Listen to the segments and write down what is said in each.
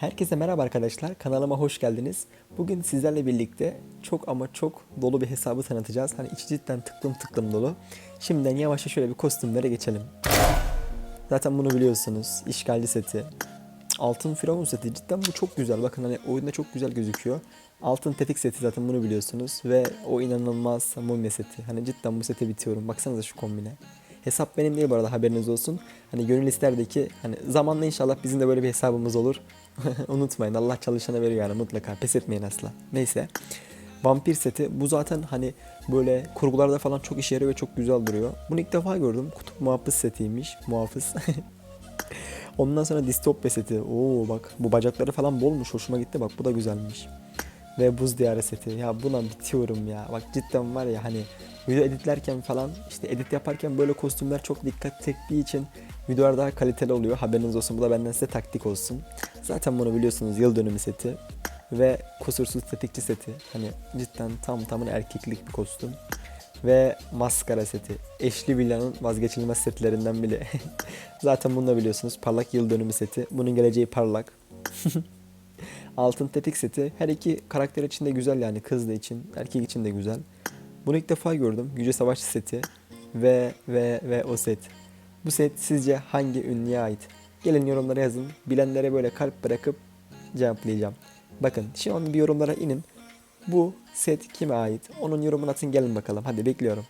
Herkese merhaba arkadaşlar. Kanalıma hoş geldiniz. Bugün sizlerle birlikte çok ama çok dolu bir hesabı tanıtacağız. Hani içi cidden tıklım tıklım dolu. Şimdiden yavaşça şöyle bir kostümlere geçelim. Zaten bunu biliyorsunuz. İşgalci seti. Altın firavun seti. Cidden bu çok güzel. Bakın hani oyunda çok güzel gözüküyor. Altın tetik seti zaten bunu biliyorsunuz. Ve o inanılmaz mumya seti. Hani cidden bu sete bitiyorum. Baksanıza şu kombine. Hesap benim değil bu arada haberiniz olsun. Hani gönül isterdi ki hani zamanla inşallah bizim de böyle bir hesabımız olur. Unutmayın Allah çalışana veriyor yani mutlaka pes etmeyin asla. Neyse. Vampir seti bu zaten hani böyle kurgularda falan çok işe yarıyor ve çok güzel duruyor. Bunu ilk defa gördüm. Kutup muhafız setiymiş. Muhafız. Ondan sonra distopya seti. Oo bak bu bacakları falan bolmuş. Hoşuma gitti bak bu da güzelmiş. Ve buz diyarı seti. Ya buna bitiyorum ya. Bak cidden var ya hani video editlerken falan işte edit yaparken böyle kostümler çok dikkat çektiği için videolar daha kaliteli oluyor. Haberiniz olsun. Bu da benden size taktik olsun. Zaten bunu biliyorsunuz yıl dönümü seti. Ve kusursuz tetikçi seti. Hani cidden tam tamına erkeklik bir kostüm. Ve maskara seti. Eşli villanın vazgeçilmez setlerinden biri. Zaten bunu da biliyorsunuz. Parlak yıl dönümü seti. Bunun geleceği parlak. Altın tetik seti. Her iki karakter için de güzel yani. Kız da için, erkek için de güzel. Bunu ilk defa gördüm. Yüce Savaşçı seti. Ve ve ve o set. Bu set sizce hangi ünlüye ait? Gelin yorumlara yazın. Bilenlere böyle kalp bırakıp cevaplayacağım. Bakın şimdi bir yorumlara inin. Bu set kime ait? Onun yorumunu atın gelin bakalım. Hadi bekliyorum.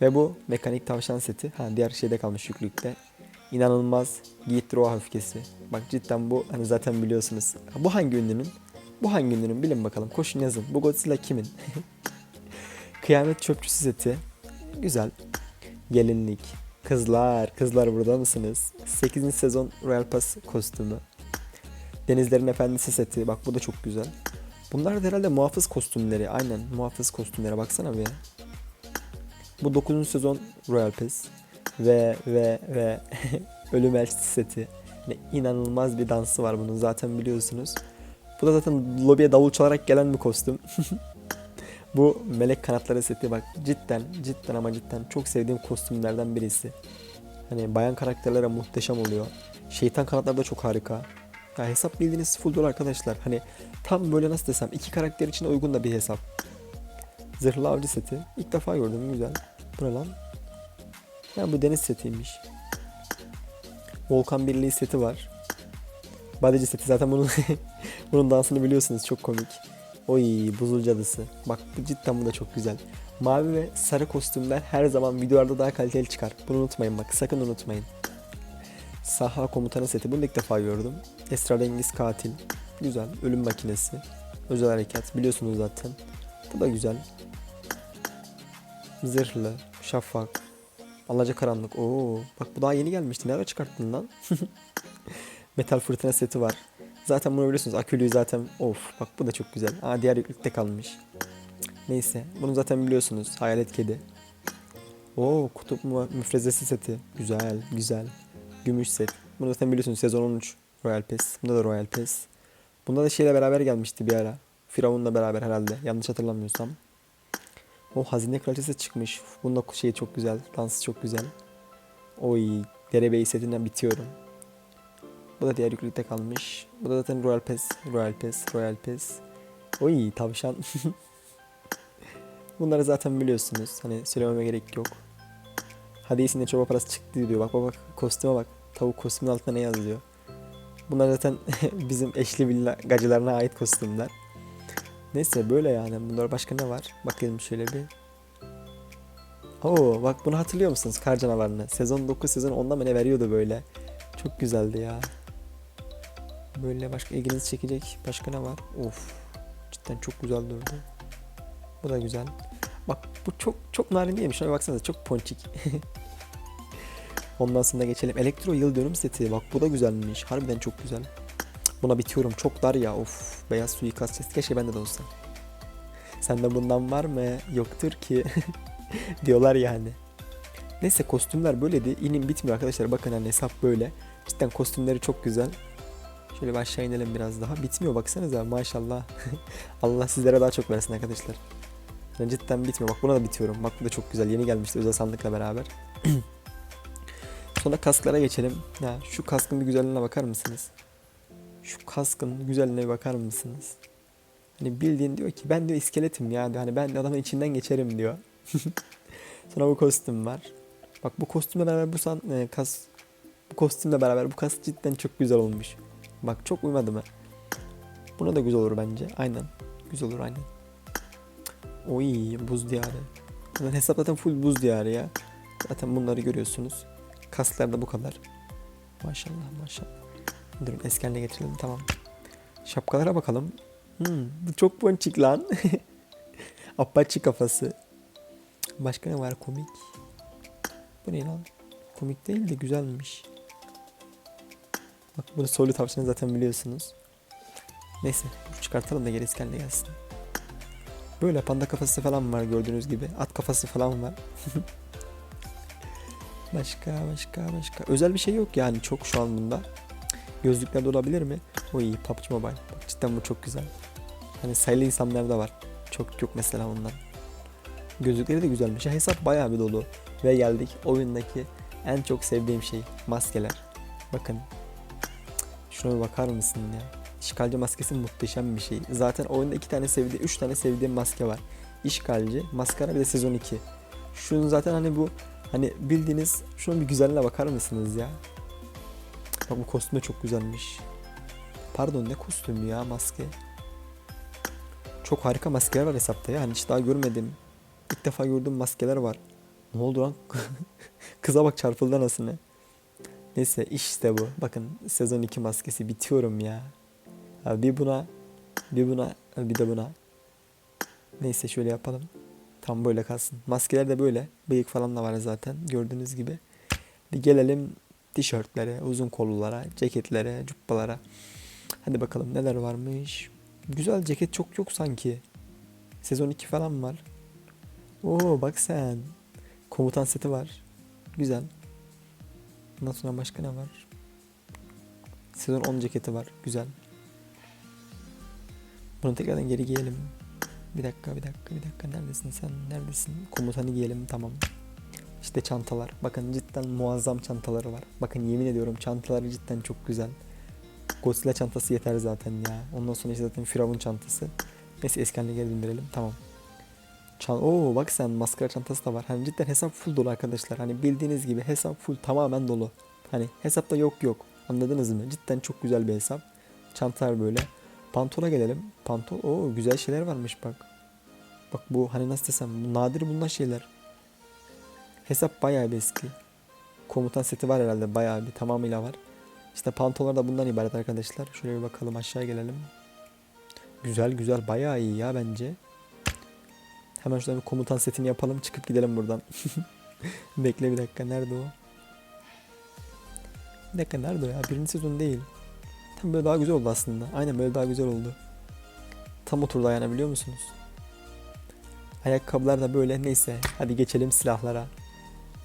Ve bu mekanik tavşan seti. Ha diğer şeyde kalmış yüklükte. İnanılmaz Gitroa öfkesi. Bak cidden bu hani zaten biliyorsunuz. Bu hangi ünlünün? Bu hangi ünlünün bilin bakalım. Koşun yazın. Bu Godzilla kimin? Kıyamet çöpçüsü seti. Güzel. Gelinlik. Kızlar, kızlar burada mısınız? 8. sezon Royal Pass kostümü. Denizlerin Efendisi seti. Bak bu da çok güzel. Bunlar da herhalde muhafız kostümleri. Aynen muhafız kostümlere baksana bir. Bu 9. sezon Royal Pass. Ve ve ve Ölüm Elçisi seti. Ne inanılmaz bir dansı var bunun zaten biliyorsunuz. Bu da zaten lobiye davul çalarak gelen bir kostüm. Bu melek kanatları seti bak cidden cidden ama cidden çok sevdiğim kostümlerden birisi. Hani bayan karakterlere muhteşem oluyor. Şeytan kanatları da çok harika. Ya hesap bildiğiniz full dolu arkadaşlar. Hani tam böyle nasıl desem iki karakter için uygun da bir hesap. Zırhlı avcı seti. İlk defa gördüm güzel. Bu ne lan? Ya bu deniz setiymiş. Volkan Birliği seti var. Badeci seti zaten bunun bunun dansını biliyorsunuz çok komik. Oy buzul cadısı. Bak bu cidden bu da çok güzel. Mavi ve sarı kostümler her zaman videolarda daha kaliteli çıkar. Bunu unutmayın bak sakın unutmayın. Saha komutanı seti bunu ilk defa gördüm. Esrarengiz katil. Güzel. Ölüm makinesi. Özel harekat. Biliyorsunuz zaten. Bu da güzel. Zırhlı. Şafak. Alaca karanlık. Oo, bak bu daha yeni gelmişti. Nerede çıkarttın lan? Metal fırtına seti var. Zaten bunu biliyorsunuz. Akülüyü zaten of bak bu da çok güzel. Aa diğer yüklükte kalmış. Neyse bunu zaten biliyorsunuz. Hayalet kedi. Oo kutup müfrezesi seti. Güzel güzel. Gümüş set. Bunu zaten biliyorsunuz sezon 13 Royal Pass. Bunda da Royal Pass. Bunda da şeyle beraber gelmişti bir ara. Firavun'la beraber herhalde. Yanlış hatırlamıyorsam. O hazine kraliçesi çıkmış. Bunda şey çok güzel. Dansı çok güzel. Oy derebeyi setinden bitiyorum. Bu da diğer yüklükte kalmış. Bu da zaten Royal Pass, Royal Pass, Royal Pass. Oy tavşan. Bunları zaten biliyorsunuz. Hani söylememe gerek yok. Hadis'in de çorba parası çıktı diyor. Bak bak bak kostüme bak. Tavuk kostümün altında ne yazıyor. Bunlar zaten bizim eşli villa gacılarına ait kostümler. Neyse böyle yani. Bunlar başka ne var? Bakalım şöyle bir. Oo bak bunu hatırlıyor musunuz? Kar canavarını. Sezon 9 sezon 10'da mı ne veriyordu böyle. Çok güzeldi ya. Böyle başka ilginizi çekecek başka ne var? Of. Cidden çok güzel durdu. Bu da güzel. Bak bu çok çok narin değilmiş. Şuna baksanıza çok ponçik. Ondan sonra geçelim. Elektro yıl dönüm seti. Bak bu da güzelmiş. Harbiden çok güzel. Buna bitiyorum. Çok dar ya. Of. Beyaz suikast seti. Keşke bende de olsa. Sende bundan var mı? Yoktur ki. Diyorlar yani. Neyse kostümler böyleydi. İnim bitmiyor arkadaşlar. Bakın hani hesap böyle. Cidden kostümleri çok güzel. Şöyle bir aşağı inelim biraz daha. Bitmiyor baksanıza maşallah. Allah sizlere daha çok versin arkadaşlar. Yani cidden bitmiyor. Bak buna da bitiyorum. Bak bu da çok güzel. Yeni gelmişti özel sandıkla beraber. Sonra kasklara geçelim. Ya şu kaskın bir güzelliğine bakar mısınız? Şu kaskın güzelliğine bakar mısınız? Hani bildiğin diyor ki ben diyor iskeletim ya diyor. Hani ben adamın içinden geçerim diyor. Sonra bu kostüm var. Bak bu kostümle beraber bu san, e, kas bu kostümle beraber bu kas cidden çok güzel olmuş. Bak çok uymadı mı? Buna da güzel olur bence. Aynen. Güzel olur aynen. Oy buz diyarı. Zaten hesap zaten full buz diyarı ya. Zaten bunları görüyorsunuz. Kasklar da bu kadar. Maşallah maşallah. Durun eskenle getirelim tamam. Şapkalara bakalım. Hmm, bu çok ponçik lan. Apache kafası. Başka ne var komik? Bu ne lan? Komik değil de güzelmiş. Bak bunu soylu tavşanı zaten biliyorsunuz. Neyse çıkartalım da geri iskenle gelsin. Böyle panda kafası falan var gördüğünüz gibi. At kafası falan var. başka başka başka. Özel bir şey yok yani çok şu an bunda. Gözlükler de olabilir mi? O iyi PUBG Mobile. Bak cidden bu çok güzel. Hani sayılı insanlar da var. Çok yok mesela ondan. Gözlükleri de güzelmiş. Hesap bayağı bir dolu. Ve geldik oyundaki en çok sevdiğim şey maskeler. Bakın. Şuna bakar mısın ya? İşgalci maskesi muhteşem bir şey. Zaten oyunda iki tane sevdiğim, üç tane sevdiğim maske var. İşgalci, maskara bir de sezon 2. Şunun zaten hani bu hani bildiğiniz şunun bir güzelliğine bakar mısınız ya? Bak bu kostüm de çok güzelmiş. Pardon ne kostümü ya maske. Çok harika maskeler var hesapta ya. Hani hiç daha görmedim. İlk defa gördüğüm maskeler var. Ne oldu lan? Kıza bak çarpıldı anasını. Neyse işte bu. Bakın sezon 2 maskesi bitiyorum ya. Bir buna bir buna bir de buna. Neyse şöyle yapalım. Tam böyle kalsın. Maskeler de böyle. Bıyık falan da var zaten gördüğünüz gibi. Bir gelelim tişörtlere, uzun kollulara, ceketlere, cuppalara. Hadi bakalım neler varmış. Güzel ceket çok yok sanki. Sezon 2 falan var. Oo bak sen. Komutan seti var. Güzel. Ondan sonra başka ne var? Sezon 10 ceketi var. Güzel. Bunu tekrardan geri giyelim. Bir dakika bir dakika bir dakika neredesin sen neredesin? Komutanı giyelim tamam. İşte çantalar. Bakın cidden muazzam çantaları var. Bakın yemin ediyorum çantaları cidden çok güzel. Godzilla çantası yeter zaten ya. Ondan sonra işte zaten Firavun çantası. Neyse eskenle geri bindirelim. Tamam. Çan Oo bak sen maskara çantası da var. Hani cidden hesap full dolu arkadaşlar. Hani bildiğiniz gibi hesap full tamamen dolu. Hani hesapta yok yok. Anladınız mı? Cidden çok güzel bir hesap. Çantalar böyle. Pantola gelelim. Pantol. Oo güzel şeyler varmış bak. Bak bu hani nasıl desem bu nadir bunlar şeyler. Hesap bayağı bir eski. Komutan seti var herhalde bayağı bir tamamıyla var. İşte pantolonlar da bundan ibaret arkadaşlar. Şöyle bir bakalım aşağı gelelim. Güzel güzel bayağı iyi ya bence. Hemen şuradan bir komutan setini yapalım çıkıp gidelim buradan. Bekle bir dakika nerede o? Bir dakika nerede o ya? Birinci sezon değil. Tam böyle daha güzel oldu aslında. Aynen böyle daha güzel oldu. Tam oturdu ayağına biliyor musunuz? Ayakkabılar da böyle neyse. Hadi geçelim silahlara.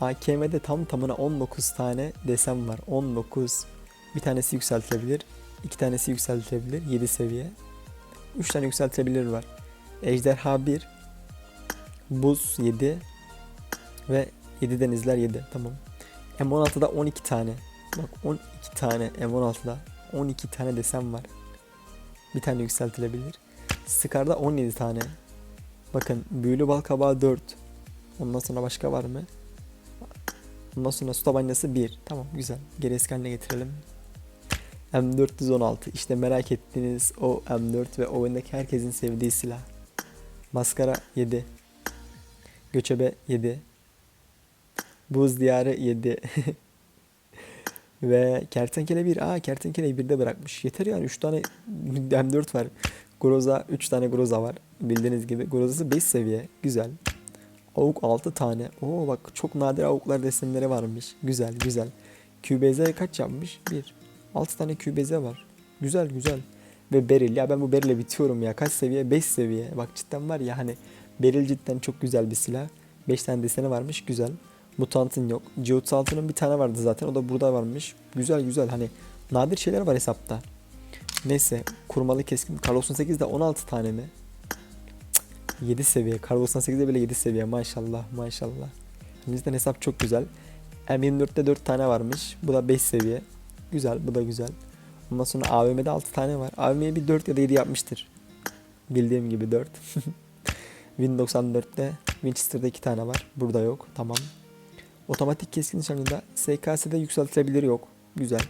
AKM'de tam tamına 19 tane desem var. 19. Bir tanesi yükseltilebilir. iki tanesi yükseltilebilir. 7 seviye. 3 tane yükseltilebilir var. Ejderha 1. Buz 7. Ve 7 denizler 7. Tamam. M16'da 12 tane. Bak 12 tane M16'da 12 tane desem var. Bir tane yükseltilebilir. Scar'da 17 tane. Bakın büyülü bal kabağı 4. Ondan sonra başka var mı? Ondan sonra su tabancası 1. Tamam güzel. Geri eskenle getirelim. M416 işte merak ettiğiniz o M4 ve oyundaki herkesin sevdiği silah. Maskara 7. Göçebe 7. Buz diyarı 7. ve kertenkele 1. Aa kertenkeleyi 1'de bırakmış. Yeter yani 3 tane M4 var. Groza 3 tane Groza var. Bildiğiniz gibi. Groza'sı 5 seviye. Güzel. Avuk 6 tane. Oo bak çok nadir avuklar desenleri varmış. Güzel güzel. QBZ kaç yapmış? 1. 6 tane QBZ var. Güzel güzel. Ve Beril ya ben bu Beril'e bitiyorum ya. Kaç seviye? 5 seviye. Bak cidden var ya hani Beril cidden çok güzel bir silah. 5 tane deseni varmış. Güzel. Mutantın yok. G36'nın bir tane vardı zaten. O da burada varmış. Güzel güzel hani nadir şeyler var hesapta. Neyse kurmalı keskin. Kar 98'de 16 tane mi? 7 seviye. Kar 98'de bile 7 seviye. Maşallah maşallah. Bizden hesap çok güzel. M24'te 4 tane varmış. Bu da 5 seviye. Güzel bu da güzel. Ondan sonra AVM'de 6 tane var. AVM'ye bir 4 ya da 7 yapmıştır. Bildiğim gibi 4. Win 94'te Winchester'da 2 tane var. Burada yok. Tamam. Otomatik keskin nişancıda SKS'de yükseltilebilir yok. Güzel.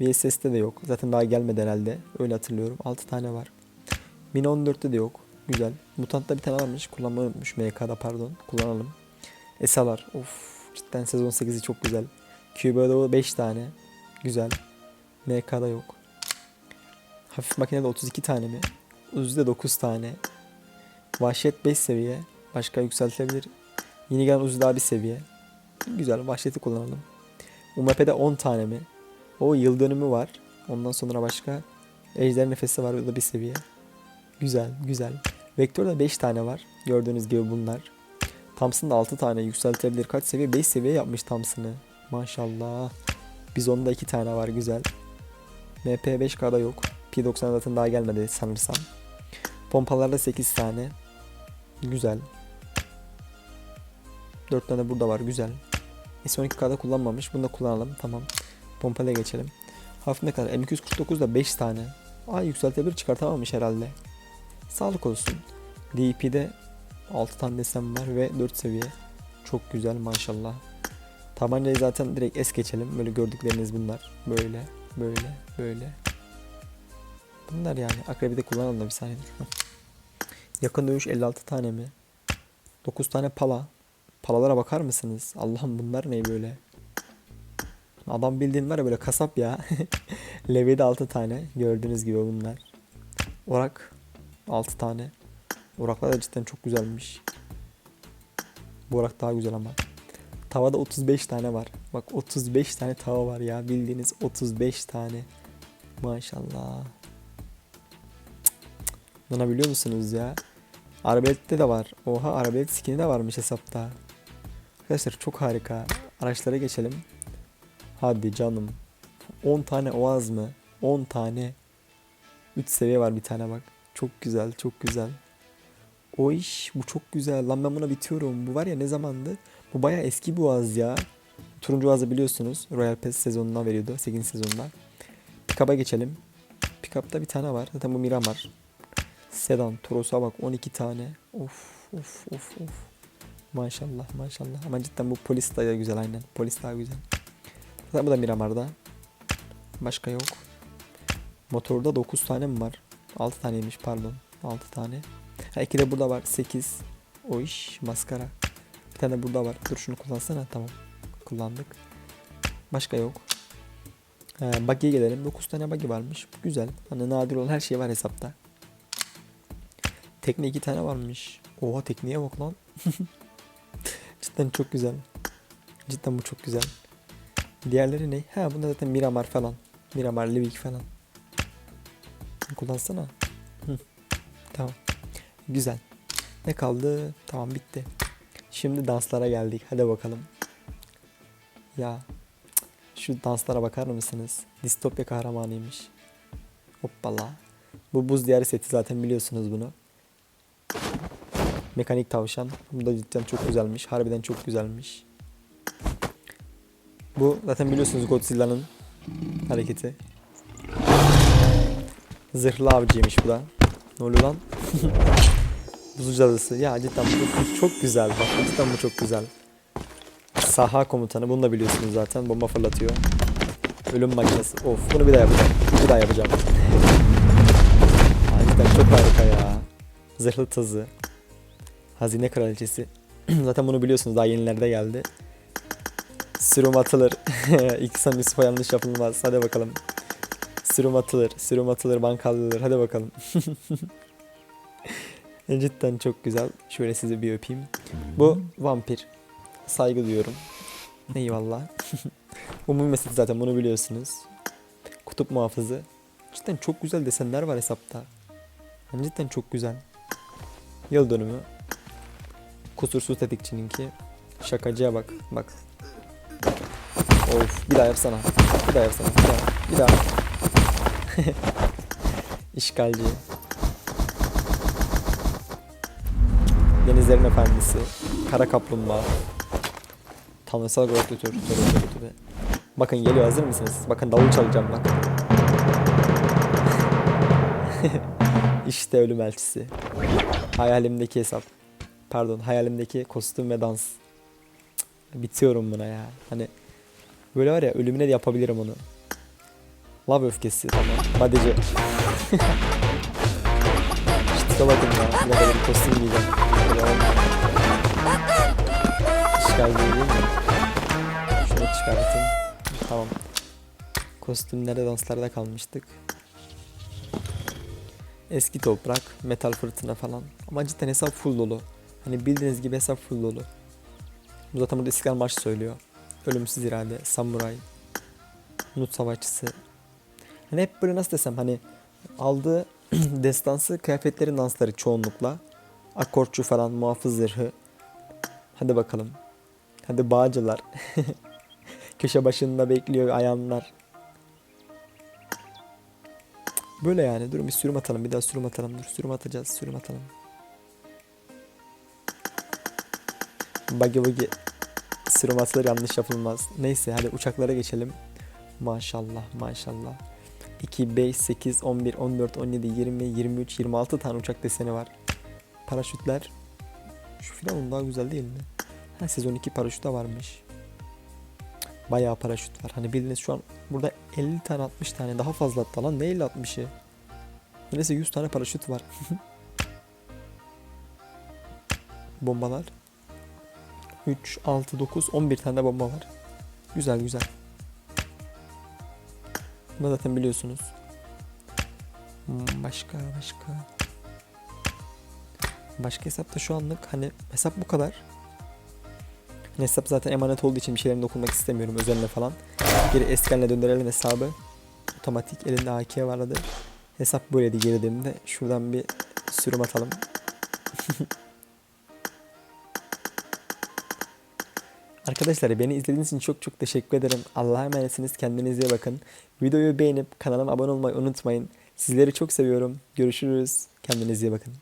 VSS'de de yok. Zaten daha gelmedi herhalde. Öyle hatırlıyorum. 6 tane var. Min 14'te de yok. Güzel. Mutant'ta bir tane varmış. Kullanmayı unutmuş. MK'da pardon. Kullanalım. Esalar. Of. Cidden sezon 8'i çok güzel. QB'de 5 tane. Güzel. MK'da yok. Hafif makinede 32 tane mi? Uzi'de 9 tane. Vahşet 5 seviye. Başka yükseltilebilir. Yeni gelen Uzi daha bir seviye. Güzel. Vahşeti kullanalım. UMP'de 10 tane mi? O yıl dönümü var. Ondan sonra başka Ejder nefesi var. O da bir seviye. Güzel. Güzel. Vektör'de 5 tane var. Gördüğünüz gibi bunlar. Thompson'da 6 tane yükseltebilir. Kaç seviye? 5 seviye yapmış Thompson'ı. Maşallah. Bizon'da 2 tane var. Güzel. MP 5K'da yok. P90 zaten daha gelmedi sanırsam. Pompalarda 8 tane. Güzel. 4 tane burada var. Güzel. S12K'da kullanmamış. Bunu da kullanalım. Tamam. Pompaya geçelim. Hafif ne kadar? M249'da 5 tane. Aa yükseltebilir çıkartamamış herhalde. Sağlık olsun. DP'de 6 tane desem var ve 4 seviye. Çok güzel maşallah. Tabancayı zaten direkt es geçelim. Böyle gördükleriniz bunlar. Böyle, böyle, böyle. Bunlar yani. Akrebi de kullanalım da bir saniye. Yakın dövüş 56 tane mi? 9 tane pala. Palalara bakar mısınız? Allah'ım bunlar ne böyle? Adam bildiğin var ya böyle kasap ya. Levi'de 6 tane. Gördüğünüz gibi bunlar. Orak 6 tane. Oraklar da cidden çok güzelmiş. Bu orak daha güzel ama. Tavada 35 tane var. Bak 35 tane tava var ya. Bildiğiniz 35 tane. Maşallah. Bana biliyor musunuz ya? Arbalette de var. Oha arabalet skin'i de varmış hesapta. Arkadaşlar çok harika. Araçlara geçelim. Hadi canım. 10 tane oğaz mı? 10 tane. 3 seviye var bir tane bak. Çok güzel, çok güzel. O iş bu çok güzel. Lan ben buna bitiyorum. Bu var ya ne zamandı? Bu baya eski oğaz ya. Turuncu oğazı biliyorsunuz. Royal Pass sezonundan veriyordu. 8. sezonda. Pickup'a geçelim. Pickup'ta bir tane var. Zaten bu Miramar. Sedan, Toros'a bak 12 tane. Of of of of. Maşallah maşallah. Ama cidden bu polis daha güzel aynen. Polis daha güzel. Zaten bu da Miramar'da. Başka yok. Motorda 9 tane mi var? 6 taneymiş pardon. 6 tane. Ha 2 de burada var. 8. O iş maskara. Bir tane burada var. Dur şunu kullansana. Tamam. Kullandık. Başka yok. Ha, buggy'e gelelim. 9 tane buggy varmış. Güzel. Hani nadir olan her şey var hesapta. Tekne 2 tane varmış. Oha tekneye bak lan. Cidden çok güzel. Cidden bu çok güzel. Diğerleri ne? Ha bunda zaten Miramar falan. Miramar, Livik falan. Kullansana. Hı. Tamam. Güzel. Ne kaldı? Tamam bitti. Şimdi danslara geldik. Hadi bakalım. Ya şu danslara bakar mısınız? Distopya kahramanıymış. Hoppala. Bu buz diyarı seti zaten biliyorsunuz bunu. Mekanik tavşan. Bu da cidden çok güzelmiş. Harbiden çok güzelmiş. Bu zaten biliyorsunuz Godzilla'nın hareketi. Zırhlı avcıymış bu da. Ne oluyor lan? Buzul cadısı. Ya cidden bu, çok güzel. Bak cidden bu çok güzel. Saha komutanı. Bunu da biliyorsunuz zaten. Bomba fırlatıyor. Ölüm makinesi. Of bunu bir daha yapacağım. Bir daha yapacağım. Ay, cidden çok harika ya. Zırhlı tazı. Hazine kraliçesi. zaten bunu biliyorsunuz. Daha yenilerde geldi. Sürüm atılır. İksan Yusuf'a yanlış yapılmaz. Hadi bakalım. Sürüm atılır. Sürüm atılır. Bankallılır. Hadi bakalım. Cidden çok güzel. Şöyle sizi bir öpeyim. Bu vampir. Saygı duyuyorum. Eyvallah. Bu mum mesajı zaten bunu biliyorsunuz. Kutup muhafızı. Cidden çok güzel desenler var hesapta. Cidden çok güzel. Yıl dönümü. Kusursuz tetikçininki. Şakacıya bak. Bak. Of bir daha yapsana. Bir daha yapsana. Bir daha. Bir daha. İşgalci. Denizlerin Efendisi. Kara Kaplumbağa. Tanrısal Gladiator. Bakın geliyor hazır mısınız? Bakın davul çalacağım bak. işte ölüm elçisi. Hayalimdeki hesap. Pardon hayalimdeki kostüm ve dans. Bitiyorum buna ya. Hani böyle var ya ölümüne de yapabilirim onu. Love öfkesi tamam. Badece. işte bakın ya. Ne kadar kostüm giyeceğim. İşgal değil mi? Şunu çıkartayım. Tamam. Kostümlerde danslarda kalmıştık. Eski toprak, metal fırtına falan. Ama cidden hesap full dolu. Hani bildiğiniz gibi hesap full dolu. Bu zaten burada İstiklal Marşı söylüyor. Ölümsüz irade, samuray, nut savaşçısı. Hani hep böyle nasıl desem hani aldığı destansı kıyafetlerin dansları çoğunlukla. Akortçu falan, muhafız zırhı. Hadi bakalım. Hadi bağcılar. Köşe başında bekliyor ayanlar. Böyle yani. Durun bir sürüm atalım. Bir daha sürüm atalım. Dur sürüm atacağız. Sürüm atalım. Buggy buggy. Sürüm atılır yanlış yapılmaz. Neyse hadi uçaklara geçelim. Maşallah maşallah. 2, 5, 8, 11, 14, 17, 20, 23, 26 tane uçak deseni var. Paraşütler. Şu filan daha güzel değil mi? Ha sezon 2 paraşüt de varmış. Bayağı paraşüt var. Hani bildiğiniz şu an burada 50 tane 60 tane daha fazla hatta lan ne 50 60'ı. Neyse 100 tane paraşüt var. Bombalar. 3, 6, 9, 11 tane de bomba var. Güzel güzel. Bunu zaten biliyorsunuz. Hmm, Başka başka. Başka hesapta şu anlık hani hesap bu kadar. Hani hesap zaten emanet olduğu için bir şeylerin dokunmak istemiyorum özeline falan. Geri eskenle döndürelim hesabı. Otomatik elinde AK vardı. Hesap böyleydi girdiğimde. Şuradan bir sürüm atalım. Arkadaşlar beni izlediğiniz için çok çok teşekkür ederim. Allah'a emanetsiniz. Kendinize iyi bakın. Videoyu beğenip kanalıma abone olmayı unutmayın. Sizleri çok seviyorum. Görüşürüz. Kendinize iyi bakın.